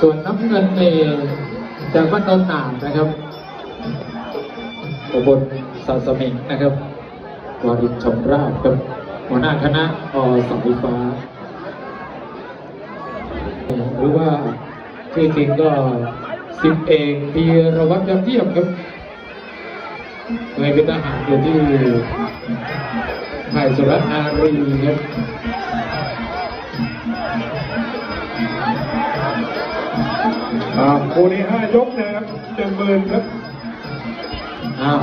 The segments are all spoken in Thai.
ส่วนน้ำเงินเอจากบ้านโนนหนามนะครับอุบลสาสมิงนะครับวารินชมราชครับหัวหน้าคณะอสายฟ้า หรือว่าชื่อจริงก็สิบเอกพีรวัตรยอดเยี่ยมครับเคยเป็นทหารอยู่ที่ค่ายสุรนารีครับ อ่าคู่นี้ห้ายกนะครับหนึ่งหมื่นครับอ้าว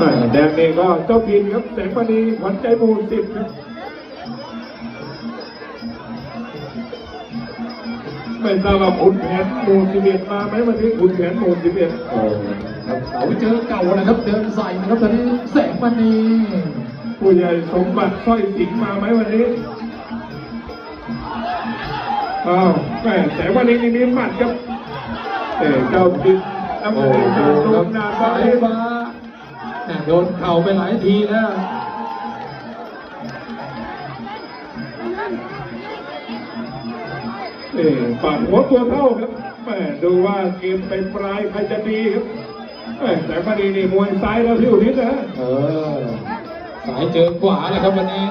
อ่าแดงนี่ก็เจ้าพินครับแสงมณีขวัญใจหมู่สิบครับไม่ทราบว่าขุนแผนหมู่สิบเอ็ดมาไหมวันนี้ขุนแผนหมู่สิบเอ็ดโอ้ครับเก่าเจอเก่านะครับเดินใส่นะครับตอนนี้แสงมณี ผู้ใหญ่สมบัติสร้อยสิงห์มาไหมวันนี้อ้าวแม่แสงมณีนี่มีหมัดครับเอ้เจ้าพินน้ำโอ้มันโหจะคลรับงนานสาบ้ายงฟ้าแหม่โดนเข่าไปหลายทีแล้วเอ้ปาดหัวตัวเท่าครับแม่ดูว่าเกมเป็นปลายใครจะดีครับแม่แสงมณีนี่มวยซ้ายแล้วพี่อุทิศนะเออ สายเจอขวาแล้วครับวันนี้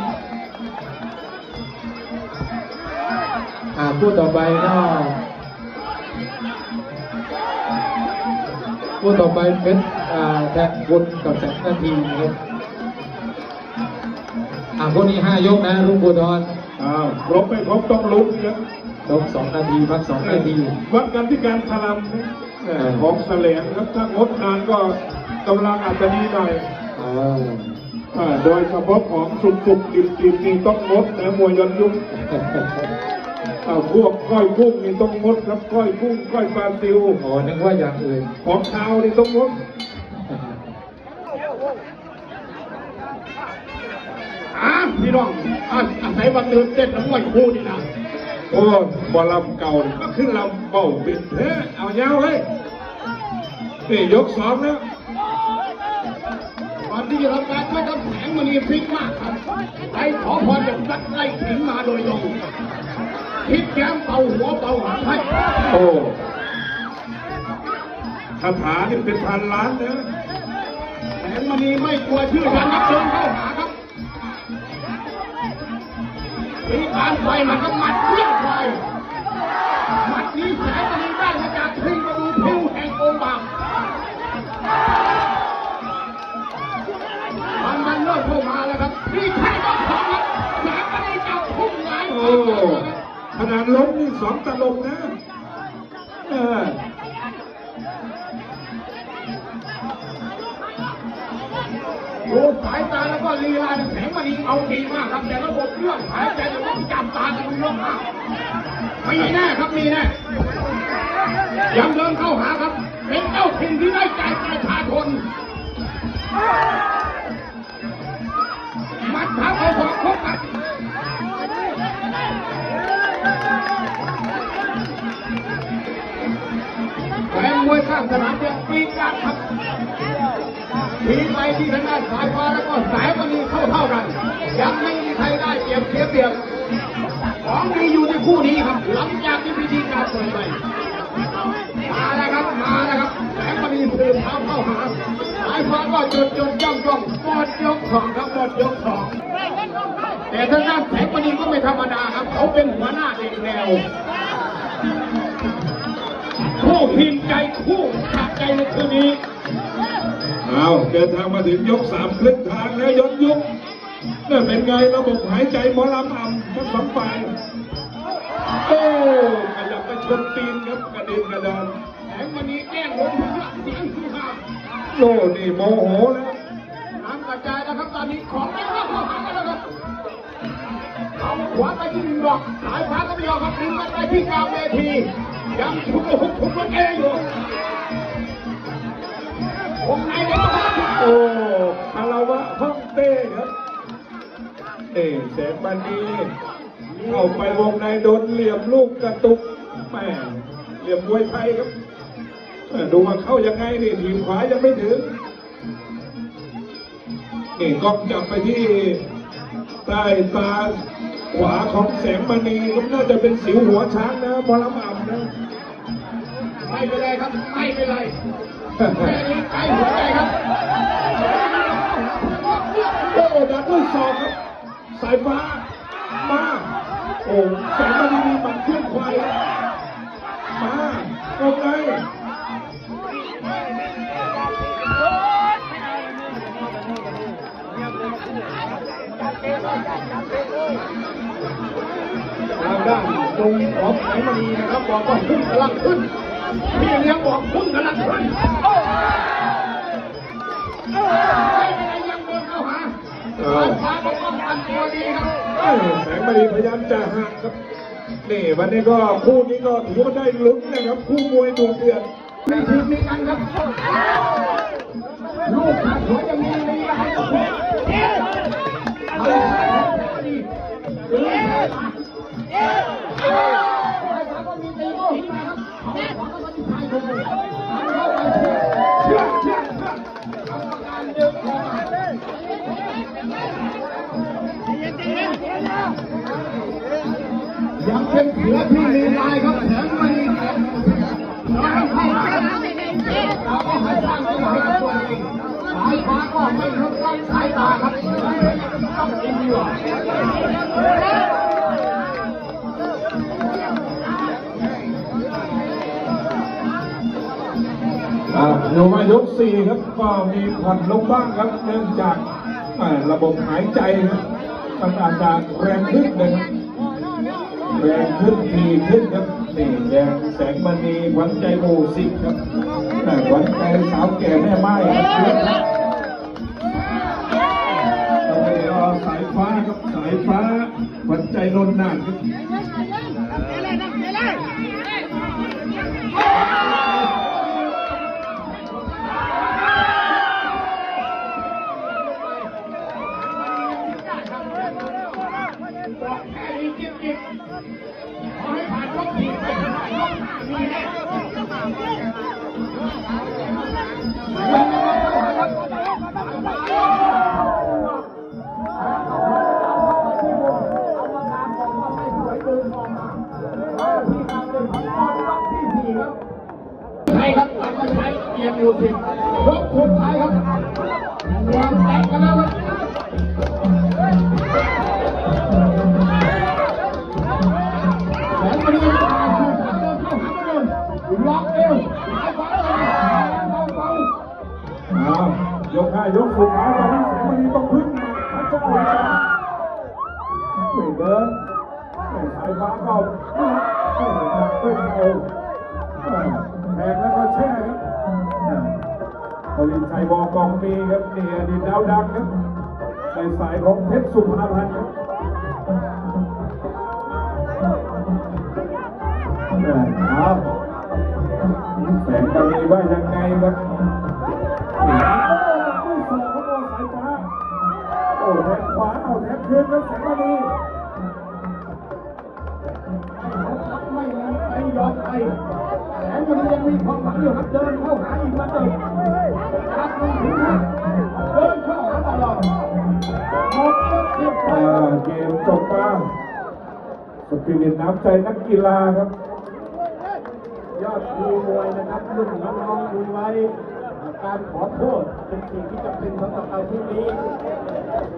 อ่าพูดต่อไปก็พูดต่อไปเป็นอ่าแทนบุญกับแสงนาทีครับอ่าพวกนี้ห้ายกนะรุ่งปูทรอ้าวครบไม่ครบต้องลุ้นครับยกสองนาทีพักสองนาทีวัดกันที่การสลัมเอ่อของแสลงครับถ้างดนานก็กำลังอาจจะดีหน่อยอ่าอ่า โดยเฉพาะของสุกสุกดิบดิบนี่ต้องงดนะมวยย้อนยุคอ่าพวกก้อยกุ้งนี่ต้องงดครับก้อยกุ้งก้อยปลาซิวอ๋อนึกว่าอย่างอื่นของขาวนี่ต้องงดอะพี่น้องอะอาศัยวันเดินเต้นน้ำมวยคู่นี่นะโอ้บอลำเก่านี่ก็คือลำเบาบิดเฮ้เอาเงาเลยนี่ยกสองแล้ววัน ที่เราการไม่ต้องแข็งมันนี่พลิกมากครับไปขอพรจากรักไล่ถึงมาโดยตรงคิดแย้มเป่าหัวเป่าหางให้โอ้คาถานี่เป็นพันล้านนะแสงมณีไม่กลัวชื่อฉันนักเดินเข้าหาครับมีการไฟมันก็มัดเลี้ยงไฟ ขนาดล้มนี่สองตลบนะเออดูสายตาแล้วก็ลีลาแสงมณีเอาดีมากครับ แต่ระบบเรื่องหายใจจะต้องจับตากันดูยกห้าไม่แน่ครับมีแน่ยังเดินเข้าหาครับ เป็นเจ้าถิ่นที่ได้ใจปร ที่ทางด้านสายฟ้าแล้วก็สายมันนีเข้าเท่ากัน ยังไม่มีใครได้เปรียบเสียเปรียบของดีอยู่ในคู่นี้ครับ หลังจากที่พิธีการเปิดไปมาแล้วครับมาแล้วครับแสงมันนีสืบเท้าเข้าหาสายฟ้าก็จดจดจ้องจ้องหมดยกสองครับหมดยกสองแต่ทางด้านแสงมันนีก็ไม่ธรรมดาครับ เขาเป็นหัวหน้าเด็กแนวคู่พิมพ์ใจคู่ขาดใจในคืนนี้ เอาเดินทางมาถึงยกสามครึ่งทางแล้วย้อนยุคนั่เป็นไงระบบหายใจหมอลำอ่ำทั้งสองฝ่ายโอ้ขยับไปชนตีนครับกระเด็นกระดอนแสงวันนี้แกล้งผมเพื่อเสียงคือห้นี่โมโหแล้วน้ำกระจายแล้วครับตอนนี้ของไม่เข้าข้าหากันแล้วครับเอาขวาไปที่หนึ่งดอกสายฟ้าก็ไม่ยอมครับดึงมันไปที่กลางเวทียังชุกกระหุกทุกมันเองอยู่ วงในเดี๋ยวครับโอ้คาราวะห้องเต้ครับเอ้แสงบันดีเข้าไปวงในโดนเหลี่ยมลูกกระตุกแม่เหลี่ยมมวยไทยครับดูว่าเข้ายังไงนี่ทีมขวายังไม่ถึงนี่กล้องจับไปที่ใต้ตาขวาของแสงมณีก็น่าจะเป็นสิวหัวช้างนะพอลำอ่ำนะ ไม่เป็นไรครับ ไม่เป็นไรแค่นี้ใกล้หัวใจครับโอ้ดักด้วยศอกครับสายฟ้ามาโอ้แสงมณีมีหมันเคลื่อนควายมาตรงไหนทางด้านตรงของไหนมณีนะครับบอกว่าพุ่งกำลังขึ้น พี่เลี้ยงบอกพุ่งกำลังขึ้นไม่เป็นไรยังเดินเขาหาสายฟ้าบอกว่าปันตัวดีครับเอ้ยแสงมณีพยายามจะหักครับนี่วันนี้ก็คู่นี้ก็ถือว่าได้ลุ้นนะครับคู่มวยดูเดือดในทีมนี้กันครับ ลูกขาดหัวจะ ยังเป็นเสือที่มีลายครับแสงมณีแสงเราให้เข้ามาครับเราก็ให้สร้างจังหวะให้กับตัวเองสายฟ้าก็ไม่ลดละสายตาครับต้องกินดีกว่าอ่าโยมายกสี่ครับก็มีผ่อนลงบ้างครับ เนื่องจากอ่าระบบหายใจครับมันอาจจะแรงขึ้นนะครับ แรงขึ้นทีขึ้นครับนี่แดงแสงมณีขวัญใจโมสิกครับแต่ขวัญใจสาวแก่แม่ไม้ครับเชื่อครับเราไปรอสายฟ้าครับสายฟ้าขวัญใจนนท์นาถครับ สายฟ้าก็ไม่หนักขึ้นเอาแทงแล้วก็แช่ครับทวินชัยบอกองมีครับนี่อดีตดาวดังครับในสายของเพชรสุภาพันธ์ครับเอาแสงมณีว่ายังไงครับไม่สอกเขาโดนสายฟ้าโอ้แทงขวาเอาแทงคืนครับแสงมณี แสงมณียังมีความหวังอยู่ครับเดินเข้าหาอีกมาเดินรับลงถึงห้าเดินเข้าหาตลอดหมดยกเรียบร้ออ่ายเกมจบมาสปิริตน้ำใจนักกีฬาครับ ยอดดีมวยนะครับรุ่นน้องๆคุยไว้ การขอโทษเป็นสิ่งที่จำเป็นสำหรับเราที่นี้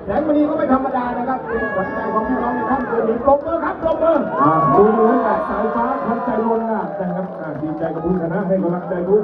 แสงมณีก็ไม่ธรรมดานะครับเป็นขวัญใจของพี่น้องในท่านคืนนี้ปรบมือครับปรบมืออ่าดูให้กับสายฟ้าทันใจล้นหน้านะครับอ่าดีใจกับผู้ชนะให้กำลังใจทุก